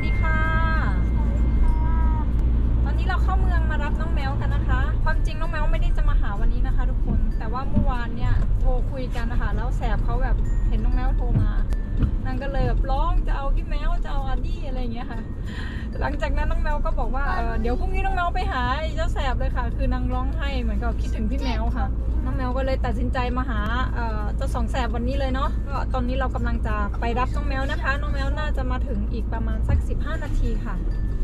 วัสดีค่ะ ตอนนี้เราเข้าเมืองมารับน้องแมวกันนะคะ ความจริงน้องแมวไม่ได้จะมาหาวันนี้นะคะ ทุกคน แต่ว่าเมื่อวานเนี่ยโทรคุยกันนะคะแล้วแสบเขาแบบเห็นน้องแมวโทรมานางก็เลยแบบร้องจะเอาพี่แมวจะเอาอาดี้อะไรอย่างเงี้ยค่ะ หลังจากนั้นน้องแมวก็บอกว่าเออเดี๋ยวพรุ่งนี้น้องแมวไปหาไอ้เจ้าแสบเลยค่ะ คือนางร้องไห้เหมือนกับคิดถึงพี่แมวค่ะน้อง แมวก็เลยตัดสินใจมาหาเอ่อเจ้าสองแสบวันนี้เลยเนาะก็ตอนนี้เรากำลังจะไปรับน้องแมวนะคะ น้องแมวน่าจะมาถึงอีกประมาณสัก 15 นาทีค่ะ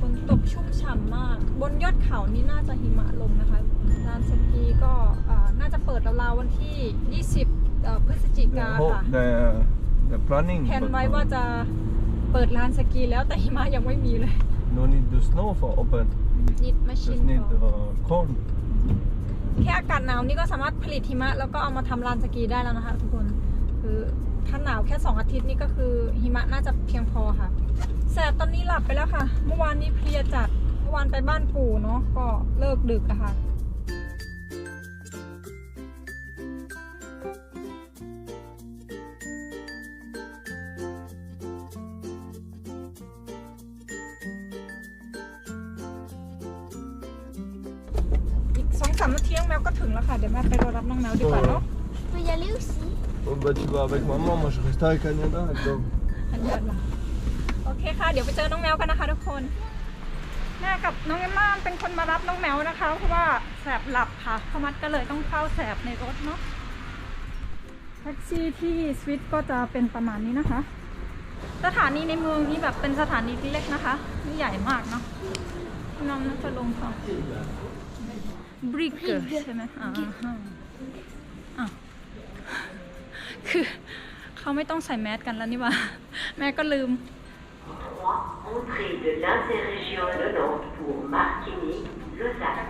ฝนตกชุ่มฉ่ำมาก บนยอดเขานี่น่าจะหิมะลงนะคะลานสกีก็เอ่อน่าจะเปิดราวๆวันที่ 20เอ่อพฤศจิกา Oh, ค่ะ the, the planning. แผน but ไว้ no- ว่าจะเปิดลานสกีแล้วแต่หิมะยังไม่มีเลย No need the snow for open. นิดมาชิน Just need uh, corn. แค่อากาศหนาวนี่ก็สามารถผลิตหิมะ แล้วก็เอามาทำลานสกีได้แล้วนะคะ ทุกคน คือถ้าหนาวแค่ 2 อาทิตย์นี่ก็คือหิมะน่าจะเพียงพอค่ะ แสบตอนนี้หลับไปแล้วค่ะ เมื่อวานนี้เพลียจัด เมื่อวานไปบ้านปู่เนาะ ก็เลิกดึกอะค่ะ ก็ถึงแล้วค่ะ เดี๋ยวแม่ไปรอรับน้องแมวดีกว่าเนาะ Je peux y aller aussi. Oh, bah, tu vas avec maman, moi je reste avec Agnada. donc. อันเดียวเหรอโอเคค่ะ เดี๋ยวไปเจอน้องแมวกันนะคะทุกคน แม่กับน้องเอมม่าเป็นคนมารับน้องแมวนะคะ เพราะว่าแสบหลับค่ะพมัดก็เลยต้องเข้าแสบในรถเนาะ แท็กซี่ที่สวิตก็จะเป็นประมาณนี้นะคะ สถานีในเมืองนี้แบบเป็นสถานีที่เล็กนะคะ ไม่ใหญ่มากเนาะน้องน่าจะลงค่ะ บริกเกอร์ใช่ไหมอ่าฮะอะคือเขาไม่ต้องใส่แมสกันแล้วนี่หว่า แม่ก็ลืม Entrée de l'interrégion de Nantes pour Martigny, Lausanne,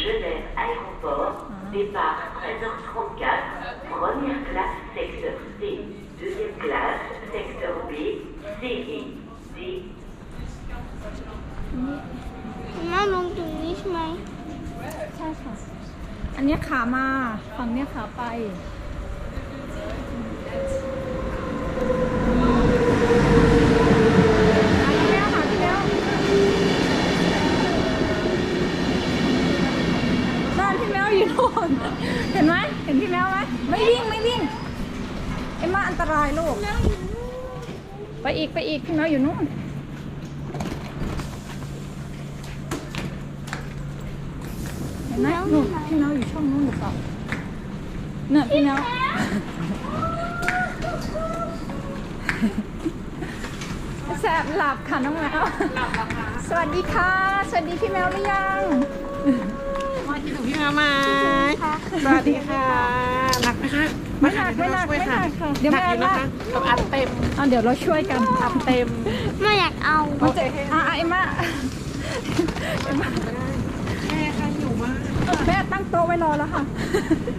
Genève Aéroport, départ 13h34, première classe secteur C, deuxième classe secteur B, C et D, มาลงตรงนี้ใช่ไหม ใช่ค่ะ อันเนี้ยขามา ฝั่งเนี้ยขาไปหาพี่แมวหาพี่แมวบ้านพี่แมวอยู่โน่นเห็นไหมเห็นพี่แมวไหมไม่วิ่งไม่วิ่งเอ็มมาอันตรายลูก ไปอีกไปอีกพี่แมวอยู่นู่น ห็นไหมนู่นพี่แมวอยู่ช่องนู้นหรือเปล่าเนี่ยพี่แมวแสบหลับค่ะน้องแมวหลับแล้วค่ะสวัสดีค่ะ สวัสดีพี่แมวหรือยังมาคิดถึงพี่แมวไหมสวัสดีค่ะหนักไหมคะไม่หนักไม่หนักไม่หนักเดี๋ยวแม่กอยู่มานะคะกับอัดเต็มอะเดี๋ยวเราช่วยกันอัดเต็มไม่อยากเอามันจะอะอะเอ็มมาแม่ค่ะหิว มาก แม่ตั้งโต๊ะไว้รอแล้วค่ะ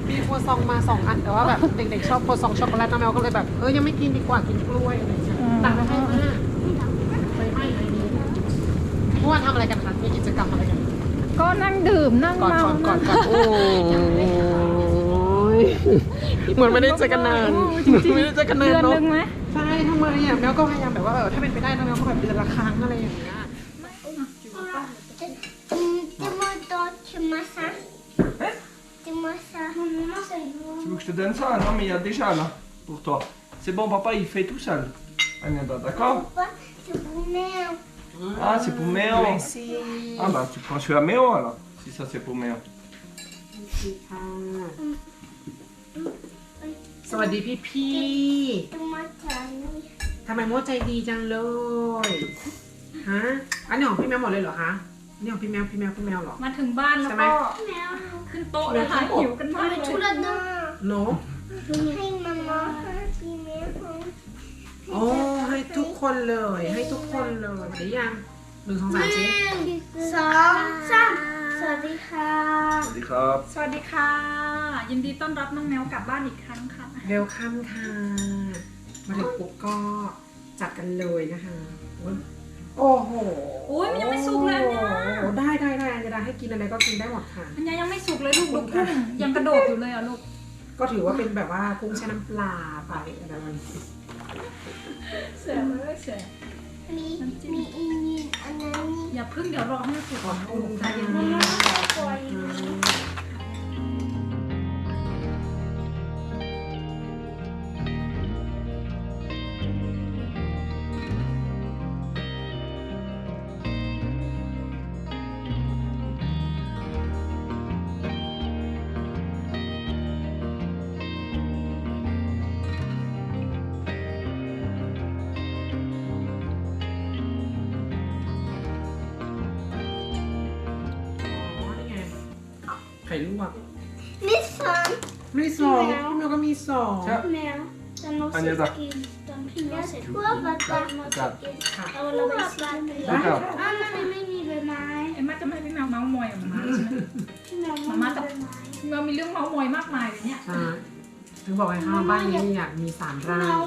มีครัวซองมาสองอันแต่ว่าแบบเด็กๆชอบครัวซองช็อกโกแลตน้องแมวก็เลยแบบเออยังไม่กินดีกว่ากินกล้วยอะไรอย่างเงี้ยอืมตักมาให้มากไปให้ไอ้นี้เมื่อวานทำอะไรกันคะมีกิจกรรมอะไรกันก็นั่งดื่มนั่งก่อนเมาก่อนก่อนก่อนโอ้ยเหมือนไม่ได้เจอกันนานจริงๆไม่ได้เจอกันนาเดืนอนเนาะหนึงไหมใช่ทำไมอะแมวก็พยายามแบบว่าเออถ้าเป็นไปได้นะแมวก็แบบเดือนละครั้งอะไรอย่างเงี้ย donc, tu m'as ça. Dis-moi ça. Maman, c'est bon. Tu veux que je te donne ça Non, mais il y a déjà là, pour toi. C'est bon, papa, il fait tout seul. Agnada, d'accord Papa, c'est pour mère. Ah, c'est pour Méo. Ah, bah, tu prends celui à Méo alors, si ça c'est pour Méo. สวัสดีพี่พี่ Dis-moi ça. ทำไมโมใจดีจังเลย ฮะ อันนี้ของพี่แมวหมดเลยเหรอคะ อันนี่ของพี่แมวพี่แมวพี่แมวเหรอ มาถึงบ้านแล้วใช่ไหม ก็ Mère. ขึ้นโต๊ะเลยค่ะหิวกันมากเลย Tout là-dedans. โน Hey, maman. Puis mère. โอ้ให้ทุกคนเลย ให้ทุกคนเลยเดี๋ยวยังหนึ่งสองสามสิสองสามสวัสดีค่ะ Salut, Krab. สวัสดีค่ะ ยินดีต้อนรับน้องแมวกลับบ้านอีกครั้งค่ะ เวลคัมค่ะ มาถึงปุ๊บก็จัดกันเลยนะคะโอ้ โหโอ้ยมันยังไม่สุกเลยอันเนี้ยโอ้ได้ได้ได้อันจะได้ให้กินอะไรก็กินได้หมดค่ะ อันนี้ยังไม่สุกเลยลูกดูกุ้งยังกระโดดอยู่เลยอะลูกก็ถือว่าเป็นแบบว่ากุ้งแช่น้ำปลาไปอะไรแบบนี้เสียเลยเสียมีมีอีนีอันนั้นนี่อย่าพึ่งเดี๋ยวรอให้มันสุกขก่ออบนคุณใจค่ะเย็นมาๆม่าขอปล่อยนะอ๋อ ลวกมีสองมีสองพี่แมวก็มีสอง Tiens, แมวตอนน้อง Agneta. กินตอนพี่แมวเสร็จทั่วปากกา regarde. เอาเราไปสลัดเลย Regarde. อ้าวมันไม่มีใบไม้เอ็มมาจะไม่ให้พี่แมวเมาส์มอยกับหมาใช่ไหมพี่แมวมาม่าจะพี่แมวมีเรื่องเมาส์มอยมากมายเลยเนี่ย ใช่ถึงบอกไงคะบ้านนี้อยากมีสามพี่ร่าแมงว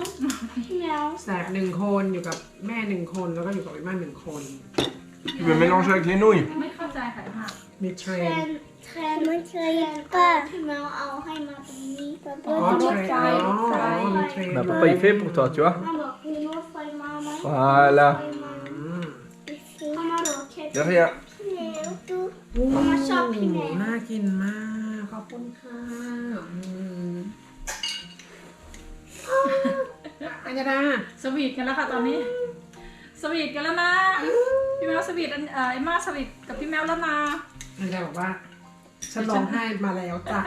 พี่แมวแสบหนึ่งคนอยู่กับแม่หนึ่งคนแล้วก็อยู่กับไอ้ม่าหนึ่งคน Tu veux mélanger avec les nouilles ไม่เข้าใจค่ะมากมีเทรแทนน แทนมันเคยป้าพี่แมวเอาให้มาตรงนี้ป้าอ๋อป้าเทรนอ๋อมีเทรน Bah ด้วย papa il fait pour toi, tu vois มาบอกมีรถไฟมาไหม Voilà. ไฟมาอืมเขามาบอกแค่ De rien. พี่แมวดูโอ้มาชอบพี่แมวน่ากินมาก ขอบคุณค่ะอืมอัญญาดาสวีทกันแล้วค่ะตอนนี้ สวีทกันแล้วนะ พี่แมวสวีทอันเอ่อเอ็มมาสวีทกับพี่แมวแล้วนะ อัญญาบอกว่า ฉันร้องไห้มาแล้วจ้ะ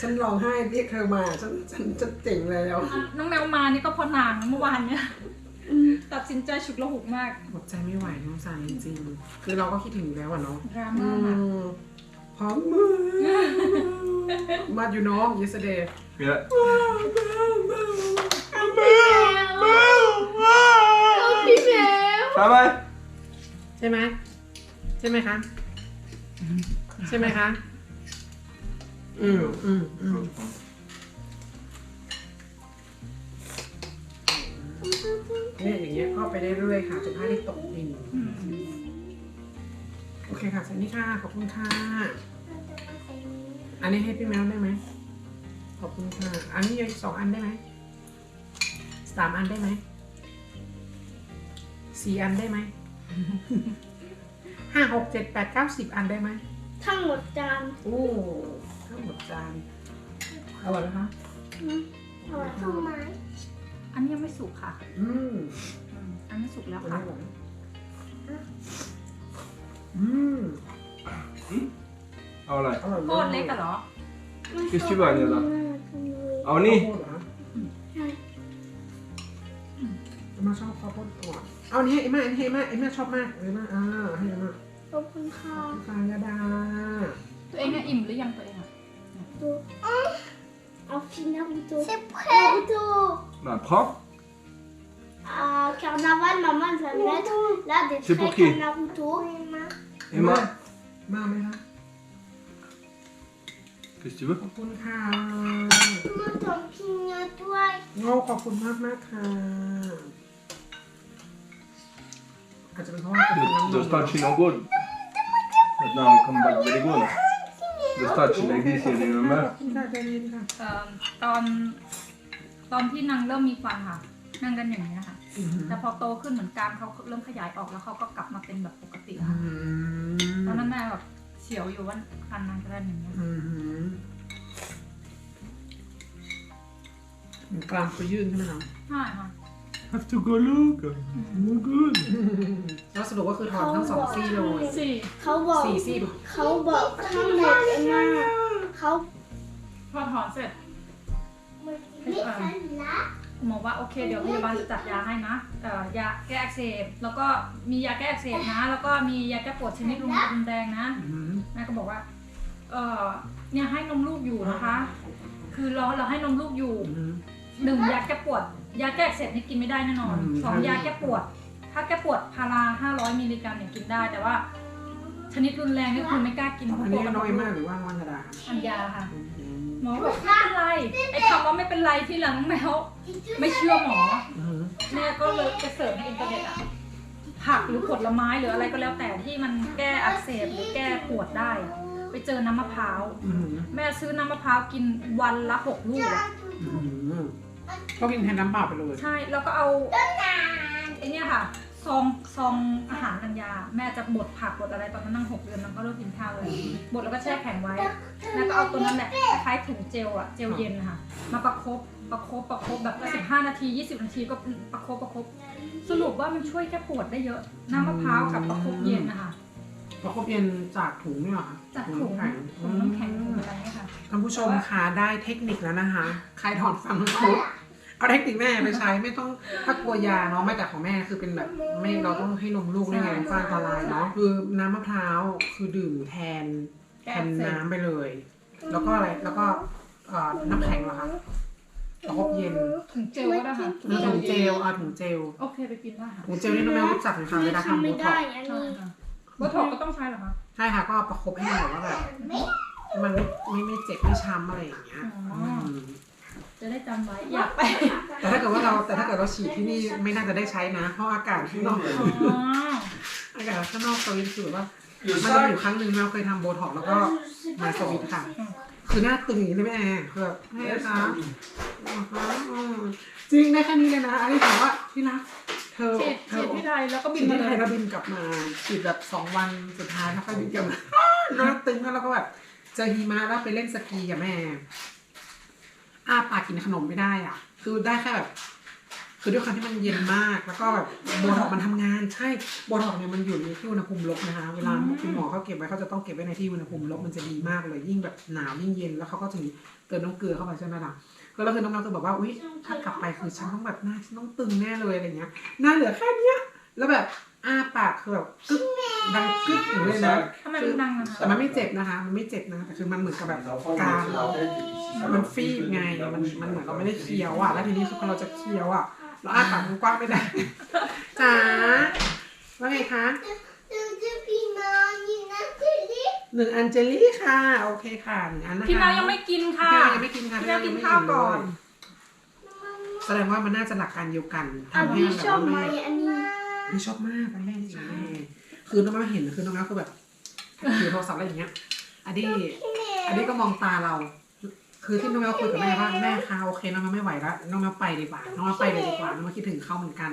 ฉันร้องไห้เรียกเธอมา ฉันฉันฉันเจ๋งแล้ว น้องแมวมานี่ก็เพอนางเมื่อวานเนี่ยตัดสินใจฉุกละหุกมากอดใจไม่ไหวน้องสารจริงๆคือเราก็คิดถึงอยู่แล้วอะเนาะดราอืม่ามากมพร้อมมือมาอยู่น้อง yesterday Viens. พี่แมว Ça va ใช่ไหมใช่ไหมคะ ใช่ไหมคะ เนี่ยอย่างเงี้ยก็ไปเรื่อยๆค่ะจนผ้าได้ตกดินโอเคค่ะสวัสดีค่ะ ขอบคุณค่ะ อันนี้ให้พี่แมวได้ไหม ขอบคุณค่ะ อันนี้ยังสองอันได้ไหม สามอันได้ไหม สี่อันได้ไหม ห้าหกเจ็ดแปดเก้าสิบอันได้ไหม ทั้งหมดจาน โอ้ ทั้งหมดจานอร่อยไหมคะอร่อยทั้งไม้อันนี้ยังไม่สุกค่ะ อืมอืมอันนี้สุกแล้วอันค่ะนี้อร่อยอืม Ah voilà. อร่อยโคมากตรเล็กอะเหรอ Qu'est-ce que tu veux, Agnella ข้าว Ah นี่โพดเหรอมาชอบข้าวโพดก่อนเอาอันนี้ให้เอ็มมาอันนี้ให้เอ็มมาเอ็มมาชอบมากเอ็มมาอ่าให้เอ็มมาขอบคุณค่ะฟางยาดาตัวเองเนี่ยอิ่มหรือยังตัวเอง อะ ดูเอาฟินารุโตc'est prêt Naruto Bah prends. à carnaval maman elle va mettre là des C'est pour traits qui Naruto Emma, มาไหมคะ qu'est-ce que tu veux ขอบคุณค่ะ มาทำพิญญาด้วย โง่ขอบคุณมากมากๆค่ะ อาจจะเป็นเพราะว่าเป็นน้ำน The ม starch in good. Maintenant, on come back very good. The starch like this, you ขอบ remember? คุณค่ะใจเย็นค่ะเอ่อตอนตอนที่นางเริ่มมีฟันค่ะนางกันอย่างนี้ยค่ะอือหือแต่พอโตขึ้นเหมือนกรามเขาเริ่มขยายออกแล้วเขาก็กลับมาเป็นแบบปกติอืค่ะมตอนนั้นแม่แบบเสียวอยู่ว่าฟันนางจะได้อย่างนี้ยอือหือกลางไปยื่นใช่ไหมคะใช่ค่ะ Have to go look. No good. แล้วสรุปก็คือถอนทั้งสองซี่เลยสี่เขาบอกสี่ซี่เขาบอกทั้งหมดเอ็มมาเขาพอถอนเสร็จไม่ทันละหมอว่าโอเคเดี๋ยวพยาบาลจะจัดยาให้นะเอ่อยาแก้อักเสบแล้วก็มียาแก้อักเสบนะ แล้วก็มียาแก้ปวดชนิดรุนรุนแรงนะอือหือแม่ก็บอกว่าเออเนี่ยให้นมลูกอยู่นะคะ คือเราเราให้นมลูกอยู่อือ หือหนึ่งยาแก้ปวด ยาแก้อักเสบนี่กินไม่ได้แน่นอนอืม สองใช่ยาแก้ปวด ถ้าแก้ปวดพาราห้าร้อยมิลลิกรัมเนี่ยกินได้ แต่ว่า ชนิดรุนแรงนี่คือไม่กล้ากินเพอัราะนกลันี้วกระน้ดูอยกมากหรือว่าวันธดาอันยาค่ะ อือหือหมอบอกไม่เป็นไรไอ้คำว่าไม่เป็นไรที่หลังแมวไม่เชื่อหมอ อือหือแม่ก็เลยไปเสิร์ชในอินเทอร์เน็ตอะผักหรือผลไม้หรืออะไรก็แล้วแต่ที่มันแก้อักเสบหรือแก้ปวดได้อะไปเจอน้ำมะพร้าว อือหือแม่ซื้อน้ำมะพร้าวกินวันละหกลูกอะอือหือ ก็กินแทนน้ำเปล่าไปเลยใช่แล้วก็เอาไอเนี่ยค่ะ ซองซองอาหารกัญญา แม่จะบดผักบดอะไรตอนนั้นนั่งหกเดือนมันก็เริ่มกินข้าวเลยบดแล้วก็แช่แข็งไว้ แล้วก็เอาตัวนั้นแหละคล้ายๆถุงเจลอะเจลเย็นนะคะมาประคบประคบประคบแบบสิบห้านาทียี่สิบนาทีก็ประคบประคบสรุปว่ามันช่วยแก้ปวดได้เยอะ น้ำมะพร้าวกับประคบเย็นนะคะประคบเย็นจากถุงนี่เหรอคะจากถุงน้ำแข็งถุงน้ ผู้ชมคะได้เทคนิคแล้วนะคะ ใครถอนฟังคุดเอาเทคนิคแม่ไปใช้ไม่ต้องถ้ากลัวยาเนาะไม่แต่ของแม่คือเป็นแบบไม่เราต้องให้นมลูกด้วยไงก็อันตรายเนาะคือน้ำมะพร้าวคือดื่มแทนแทนน้ำไปเลย แล้วก็อะไรแล้วก็เอ่อน้ำแข็งเหรอคะประคบเย็นถุงเจลก็ได้ค่ะมีถุงเจลเอาถุงเจลโอเคไปกินได้ค่ะถุงเจลนี่น้องแมวรู้จักไหมคะเวลาทำโบไม่ท็อกได้ซ์อันใช่นี้ค่ะโบท็อกก็ต้องใช้เหรอคะใช่ค่ะก็ประคบให้แบบว่าแบบ มันไม่ไม่ไม่เจ็บไม่ช้ำอะไรอย่างเงี้ยอ๋ออื มจะได้จำไว้อยากไปแต่ถ้าเกิดว่าเราแต่ถ้าเกิดเราฉีดที่นี่ไม่น่าจะได้ใช้นะ เพราะอากาศข้างนอกอ๋ออากาศข้างนอกสวิตคือแบบว่า Le มันจะมีอยู่ sac, ครั้งหนึ่งเราเคยทำโบท็อกซ์แล้วก็มาสวิตค่ะ คือหน้าตึงอย่างนี้เลยแม่แอร์คือแบบแม่ yes, คะ Samy. อือฮึอืมจริงได้แค่นี้เลยนะอันนี้ถามว่าที่รักเธอฉีดเธฉีอ ดที่ไทยแล้วก็บิฉีนดมาที่เลไทยยแล้วบินกลับมาฉีดแบบสองวันสุดท้ายแล้วค่อยบินกลับมาหน้าตึงแล้วเราก็แบบ เจอหิมะแล้วไปเล่นสกีกับแม่อ้าปากกินขนมไม่ได้อะ คือได้แค่แบบ คือด้วยความที่มันเย็นมาก แล้วก็แบบโบท็อกมันทำงาน ใช่โบท็อกเนี่ยมันอยู่ในที่อุณหภูมิลบนะคะ เวลาคุณหมอเขาเก็บไว้เขาจะต้องเก็บไว้ในที่อุณหภูมิลบมันจะดีมากเลย ยิ่งแบบหนาวยิ่งเย็น แล้วเขาก็ถึงเติมน้ำเกลือเข้าไปใช่ไหมล่ะก็แล้วคือน้องๆก็บอกว่า อุ้ยถ้ากลับไปคือฉันต้องแบบหน้าฉันต้องตึงแน่เลยอะไรเงี้ย หน้าเหลือแค่เนี้ย แล้วแบบอ้าปากคือแบบกึ๊ก ดังกึ๊กอย่างนี้เลยนะ ทำไมมันดังอะคะแต่มันไม่เจ็บนะคะ มันไม่เจ็บนะแต่คือมันเหมือนกับแบบ Les enfants, ils การ mettent la tête et puis si ça มัน va, ฟีบไง c'est มัน pas มันเหมือนเรา possible. ไม่ได้เคี้ยวอะ แล้วทีนี้คือพอเราจะเคี้ยวอะ เราอ้าปากมันกว้างไม่ได้ จ๋าว่าไงคะจะพี่น้องนี่นะทีนี้หนึ่งอันเจลลี่ค่ะ โอเคค่ะหนึ่งอันนะคะพี่แมวยังไม่กินค่ะ พี่แมวยังไม่กินค่ะพี่แมวกินพี่ข้าวก่อน แสดงว่ามันน่าจะหลักการเดียวกันอันทำให้นี้มันชแบบอบไหมว่าไม่ อันนี้พี่ชอบมากอันแรกที่แม่ คือน้องแม่เห็นคือน้องแม่คือแบบถือโทรศัพท์อะไรอย่างเงี้ยอันนี้อันนี้ก็มองตาเรา คือที่น้องแมวคุยกับแม่ว่าแม่คะโอเคน้องแมวไม่ไหวแล้วน้องแมวไปดีกว่าน้องแมวไปเลยดีกว่าน้องแมวคิดถึงเขาเหมือนกัน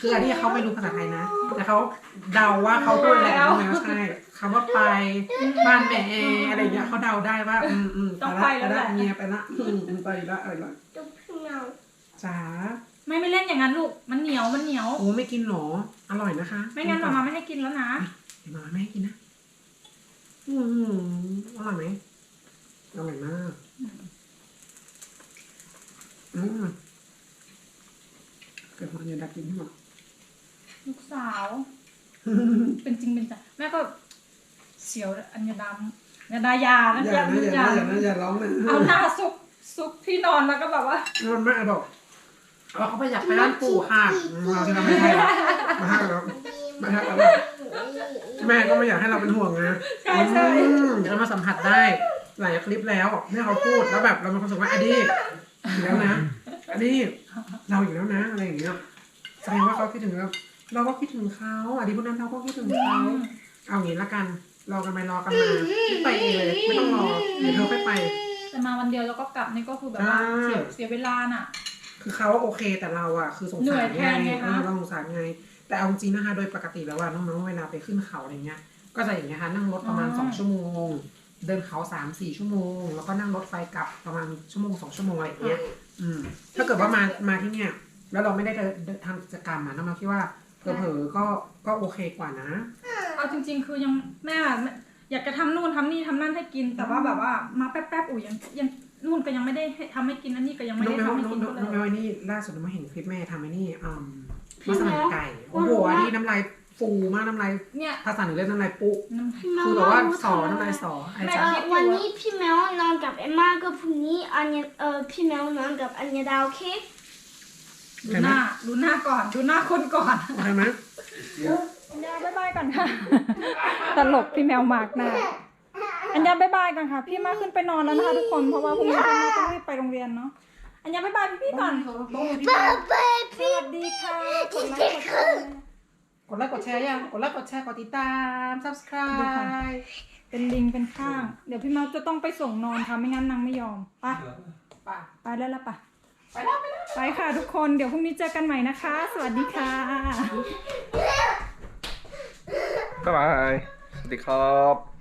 คืออันนี้เขาไม่รู้ภาษาไทยนะ แต่เขาเดาว่าเขาพูดอะไรกับน้องแมวใช่คำว่าไปบ้านแม่อะไรอย่างเงี้ยเขาเดาได้ว่า อืมอืมต้องไปแล้วแหละเมียไปละอืมอืมไปละอะไรละตุ๊กพี่น้องจ๋า ไม่ไม่เล่นอย่างนั้นลูก มันเหนียวมันเหนียว โอ้ไม่กินหรอ อร่อยนะคะไม่งั้นหมามาไม่ให้กินแล้วนะเดี๋ยวมาไม่ให้กินนะอืมอร่อยไหมอร่อยมากอืมเกิดมาเนี่ยดักกินที่หมดลูกสาว เป็นจริงเป็นจังแม่ก็เสียวอัญญาดำอัญญาดายานะอย่านะอย่าอย่านะอย่านะอย่าร้องนะเอาหน้าซุกซุกที่นอนแล้วก็แบบว่ามันไม่บอก เอาเขาไปอยากไปร้านปู่ค่ะเราที่เราไม่ให้แล้วมาให้แล้วมาให้แล้วแม่ก็ไม่อยากให้เราเป็นห่วงนะใช่ใช่อืมเรามาสัมผัสได้หลายคลิปแล้วแม่เขาพูดแล้วแบบเรามีความรู้สึกว่าอดีตอีกแล้วนะอดีตเราอีกแล้วนะอะไรอย่างเงี้ยแสดงว่าเขาคิดถึงเราเราก็คิดถึงเขาอดีตพวกนั้นเราก็คิดถึงเขาเอางี้ละกันรอกันไปรอกันมาไปเองเลยไม่ต้องรอเดี๋ยวเธอค่อยไป แต่มาวันเดียวแล้วก็กลับนี่ก็คือแบบว่าอ่าเสียเสียเวลาน่ะ คือเขาโอเคแต่เราอะคือสงเหนื่สาอรยแทนไงคะเออเราสงสารไง แต่เอาจริงนะคะโดยปกติแล้วว่าน้องๆเวลาไปขึ้นเขาอะไรเงี้ย ก็จะอย่างเงี้ยค่ะนั่งรถประมาณสองชั่วโมง เดินเขาสามสี่ชั่วโมง แล้วก็นั่งรถไฟกลับประมาณชั่วโมงสองชั่วโมงอะไรอย่างเงี้ยอืมถ้าเกิดว่ามามาที่เนี่ย แล้วเราไม่ได้เดินทำกิจกรรมอะน้องๆคิดว่าเผลอๆก็ก็โอเคกว่านะเอาจริง ๆ คือยังแม่อยากจะทำนู่นทำนี่ทำนั่นให้กินแต่ว่าแบบว่ามาแป๊บๆอุ๋ยยังยัง นู่นก็ยังไม่ได้ให้ทำให้กินอันนี้ก็ยังไม่น้องได้แมวทำให้น้องกินน้องก็น้องแมเลวย นี่ล่าสุดน้องมาเห็นคลิปแม่ทำไอ้นี่อืมพี่มัสแมมั่วนไก่โอ้โหอันนี้น้ำลายฟูมากน้ำลายเนี่ยภาษาหนูเรียกน้ำลายปุน้ำคือแบบว่าสอน้ำลายสอไอ้แม่จ๊ะเอ่อวันนี้พี่แมวนอนกับเอ็มมากับพรุ่งนี้อันยาเอ่อพี่แมวนอนกับอัญญาดาโอเคดูหน้าดูหน้าก่อนดูหน้าคนก่อนโอเคไหมอันยาบายบายก่อนค่ะ ตลกพี่แมวมากหน้า อันยาบายบายก่อนค่ะ พี่มาขึ้นไปนอนแล้วนะคะทุกคน เพราะว่าพรุ่งนี้พี่มาต้องรีบไปโรงเรียนเนาะ อันยาบายบายพี่ๆก่อนบ๊ายบายสพี่วัสดีค่ะกดไลค์กดแชร์กดไลค์กดแชร์ยังกดไลค์กดแชร์กดติดตาม subscribe เป็นลิงเป็นข้าง เดี๋ยวพี่มาจะต้องไปส่งนอนค่ะ ไม่งั้นนางไม่ยอม ไป ป่ะไปแล้วละปะไปแล้วไปแล้วไปค่ะทุกคน เดี๋ยวพรุ่งนี้เจอกันใหม่นะคะ สวัสดีค่ะเบ๊ายบาย สวัสดีครับ